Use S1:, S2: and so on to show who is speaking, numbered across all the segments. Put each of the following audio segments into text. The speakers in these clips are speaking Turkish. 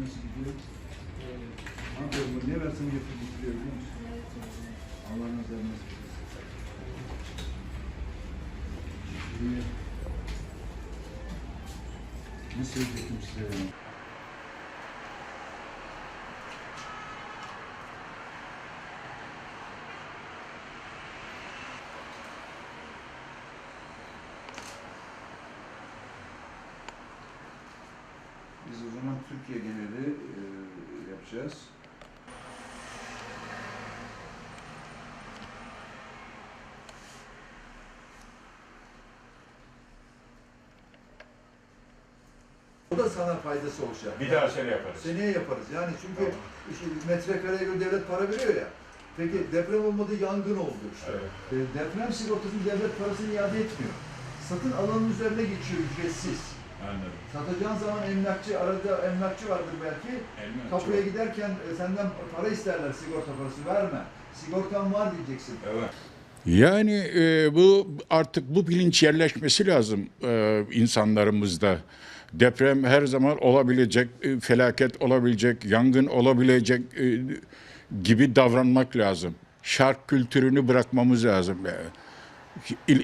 S1: Nasıl gidiyor? Aferin bu ne versen getirip getiriyor biliyor musun? Allah nazar nasip etsin. İyi. Ne söyleyecektim size zaman Türkiye geneli e, yapacağız. O da sana faydası olacak.
S2: Bir daha sene yaparız.
S1: Seneye yaparız. Yani çünkü işte metrekareye göre devlet para veriyor ya. Peki deprem olmadı, yangın oldu işte.
S2: Evet.
S1: E, deprem sigortasını devlet parasını iade etmiyor. Satın alanın üzerine geçiyor ücretsiz.
S2: Anladım.
S1: Satacağın zaman emlakçı, arada emlakçı vardır belki.
S2: Elma
S1: Kapıya
S2: çok-
S1: giderken e, senden para isterler sigorta parası verme. Sigortan var diyeceksin.
S2: Evet.
S3: Yani e, bu artık bu bilinç yerleşmesi lazım e, insanlarımızda. Deprem her zaman olabilecek, e, felaket olabilecek, yangın olabilecek e, gibi davranmak lazım. Şark kültürünü bırakmamız lazım.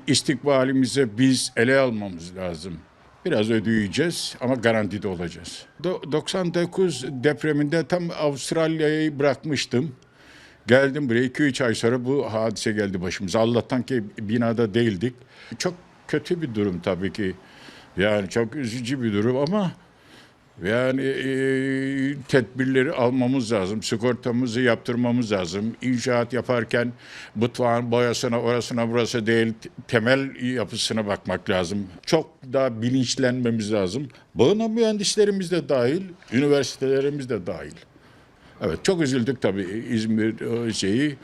S3: İstikbalimize biz ele almamız lazım. Biraz ödeyeceğiz ama garantide olacağız. Do- 99 depreminde tam Avustralya'yı bırakmıştım. Geldim buraya 2-3 ay sonra bu hadise geldi başımıza. Allah'tan ki binada değildik. Çok kötü bir durum tabii ki. Yani çok üzücü bir durum ama yani e, tedbirleri almamız lazım. Sigortamızı yaptırmamız lazım. İnşaat yaparken mutfağın boyasına, orasına, burası değil, temel yapısına bakmak lazım. Çok daha bilinçlenmemiz lazım. Buna mühendislerimiz de dahil, üniversitelerimiz de dahil. Evet çok üzüldük tabii İzmir şeyi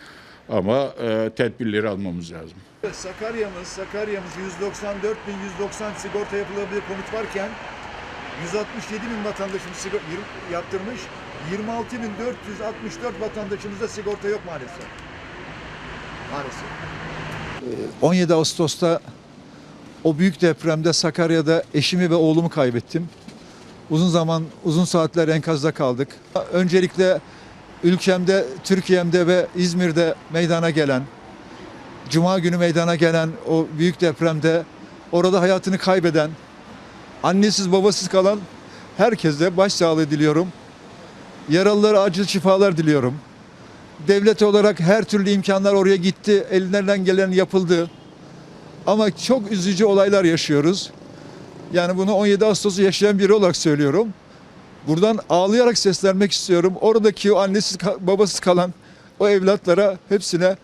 S3: ama e, tedbirleri almamız lazım.
S1: Sakarya'mız, Sakarya'mız 194 bin 190 sigorta yapılabilir konut varken 167 bin vatandaşımız sigorta yaptırmış. 26 bin 464 vatandaşımızda sigorta yok maalesef. Maalesef. 17 Ağustos'ta o büyük depremde Sakarya'da eşimi ve oğlumu kaybettim. Uzun zaman, uzun saatler enkazda kaldık. Öncelikle ülkemde, Türkiye'mde ve İzmir'de meydana gelen, Cuma günü meydana gelen o büyük depremde orada hayatını kaybeden, annesiz babasız kalan herkese başsağlığı diliyorum. Yaralılara acil şifalar diliyorum. Devlet olarak her türlü imkanlar oraya gitti, ellerinden gelen yapıldı. Ama çok üzücü olaylar yaşıyoruz. Yani bunu 17 Ağustos'u yaşayan biri olarak söylüyorum. Buradan ağlayarak seslenmek istiyorum. Oradaki o annesiz babasız kalan o evlatlara hepsine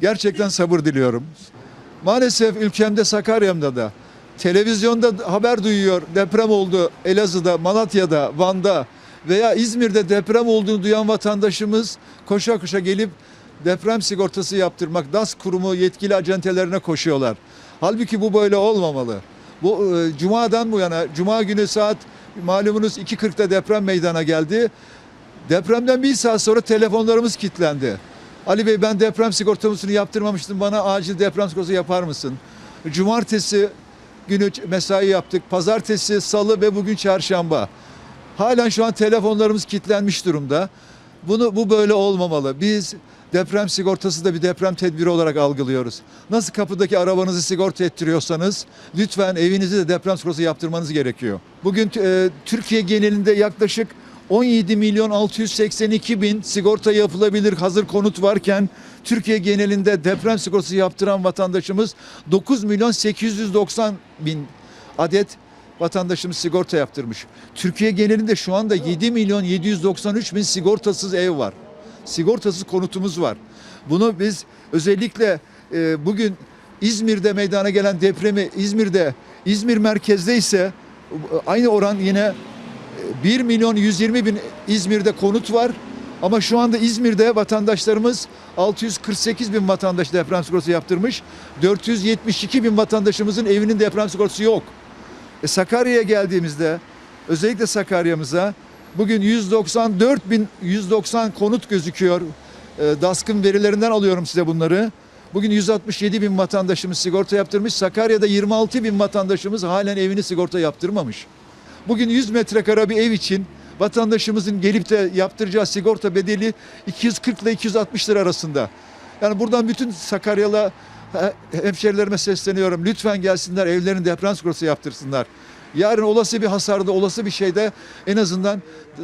S1: gerçekten sabır diliyorum. Maalesef ülkemde Sakarya'mda da televizyonda haber duyuyor deprem oldu Elazığ'da, Malatya'da, Van'da veya İzmir'de deprem olduğunu duyan vatandaşımız koşa koşa gelip deprem sigortası yaptırmak DAS kurumu yetkili acentelerine koşuyorlar. Halbuki bu böyle olmamalı. Bu e, cumadan bu yana cuma günü saat malumunuz 2.40'da deprem meydana geldi. Depremden bir saat sonra telefonlarımız kilitlendi. Ali Bey ben deprem sigortamızını yaptırmamıştım bana acil deprem sigortası yapar mısın? Cumartesi günü mesai yaptık. Pazartesi, salı ve bugün çarşamba. Halen şu an telefonlarımız kilitlenmiş durumda. Bunu bu böyle olmamalı. Biz deprem sigortası da bir deprem tedbiri olarak algılıyoruz. Nasıl kapıdaki arabanızı sigorta ettiriyorsanız lütfen evinizi de deprem sigortası yaptırmanız gerekiyor. Bugün e, Türkiye genelinde yaklaşık 17 milyon 682 bin sigorta yapılabilir hazır konut varken Türkiye genelinde deprem sigortası yaptıran vatandaşımız 9 milyon 890 bin adet vatandaşımız sigorta yaptırmış. Türkiye genelinde şu anda 7 milyon 793 bin sigortasız ev var. Sigortasız konutumuz var. Bunu biz özellikle e, bugün İzmir'de meydana gelen depremi İzmir'de İzmir merkezde ise e, aynı oran yine 1 milyon 120 bin İzmir'de konut var. Ama şu anda İzmir'de vatandaşlarımız 648 bin vatandaş deprem sigortası yaptırmış. 472 bin vatandaşımızın evinin deprem sigortası yok. E, Sakarya'ya geldiğimizde özellikle Sakarya'mıza bugün 194 bin 190 konut gözüküyor. E, DASK'ın verilerinden alıyorum size bunları. Bugün 167 bin vatandaşımız sigorta yaptırmış. Sakarya'da 26 bin vatandaşımız halen evini sigorta yaptırmamış. Bugün 100 metrekare bir ev için vatandaşımızın gelip de yaptıracağı sigorta bedeli 240 ile 260 lira arasında. Yani buradan bütün Sakaryalı he- hemşerilerime sesleniyorum. Lütfen gelsinler evlerin deprem sigortası yaptırsınlar. Yarın olası bir hasarda, olası bir şeyde en azından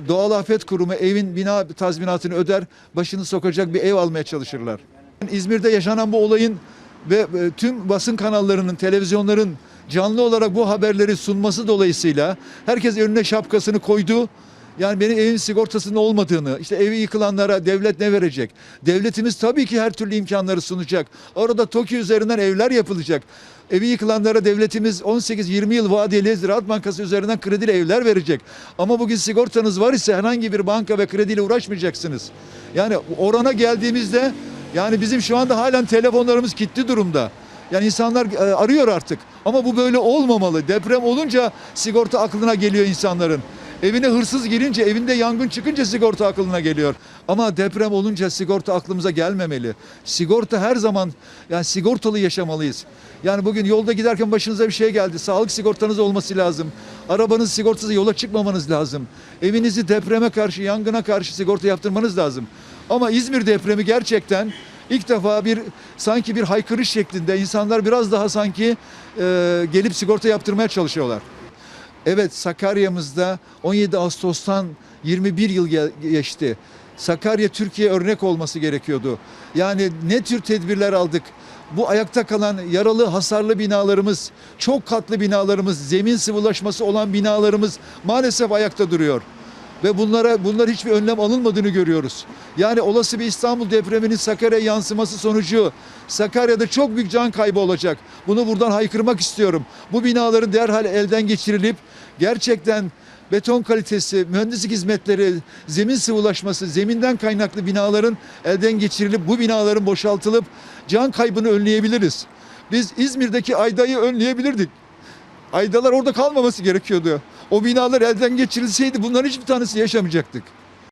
S1: doğal afet kurumu evin bina tazminatını öder, başını sokacak bir ev almaya çalışırlar. İzmir'de yaşanan bu olayın ve e, tüm basın kanallarının, televizyonların canlı olarak bu haberleri sunması dolayısıyla herkes önüne şapkasını koydu. Yani benim evin sigortasının olmadığını, işte evi yıkılanlara devlet ne verecek? Devletimiz tabii ki her türlü imkanları sunacak. Orada TOKİ üzerinden evler yapılacak. Evi yıkılanlara devletimiz 18-20 yıl vadeli Ziraat Bankası üzerinden kredili evler verecek. Ama bugün sigortanız var ise herhangi bir banka ve krediyle uğraşmayacaksınız. Yani orana geldiğimizde yani bizim şu anda halen telefonlarımız kilitli durumda. Yani insanlar e, arıyor artık. Ama bu böyle olmamalı. Deprem olunca sigorta aklına geliyor insanların. Evine hırsız girince, evinde yangın çıkınca sigorta aklına geliyor. Ama deprem olunca sigorta aklımıza gelmemeli. Sigorta her zaman yani sigortalı yaşamalıyız. Yani bugün yolda giderken başınıza bir şey geldi. Sağlık sigortanız olması lazım. Arabanız sigortasız yola çıkmamanız lazım. Evinizi depreme karşı, yangına karşı sigorta yaptırmanız lazım. Ama İzmir depremi gerçekten ilk defa bir sanki bir haykırış şeklinde insanlar biraz daha sanki e, gelip sigorta yaptırmaya çalışıyorlar. Evet Sakarya'mızda 17 Ağustos'tan 21 yıl ge- geçti. Sakarya Türkiye örnek olması gerekiyordu. Yani ne tür tedbirler aldık? Bu ayakta kalan yaralı hasarlı binalarımız, çok katlı binalarımız, zemin sıvılaşması olan binalarımız maalesef ayakta duruyor. Ve bunlara bunlar hiçbir önlem alınmadığını görüyoruz. Yani olası bir İstanbul depreminin Sakarya yansıması sonucu Sakarya'da çok büyük can kaybı olacak. Bunu buradan haykırmak istiyorum. Bu binaların derhal elden geçirilip gerçekten beton kalitesi, mühendislik hizmetleri, zemin sıvılaşması, zeminden kaynaklı binaların elden geçirilip bu binaların boşaltılıp can kaybını önleyebiliriz. Biz İzmir'deki Ayda'yı önleyebilirdik. Aydalar orada kalmaması gerekiyordu. O binalar elden geçirilseydi bunların hiçbir tanesi yaşamayacaktık.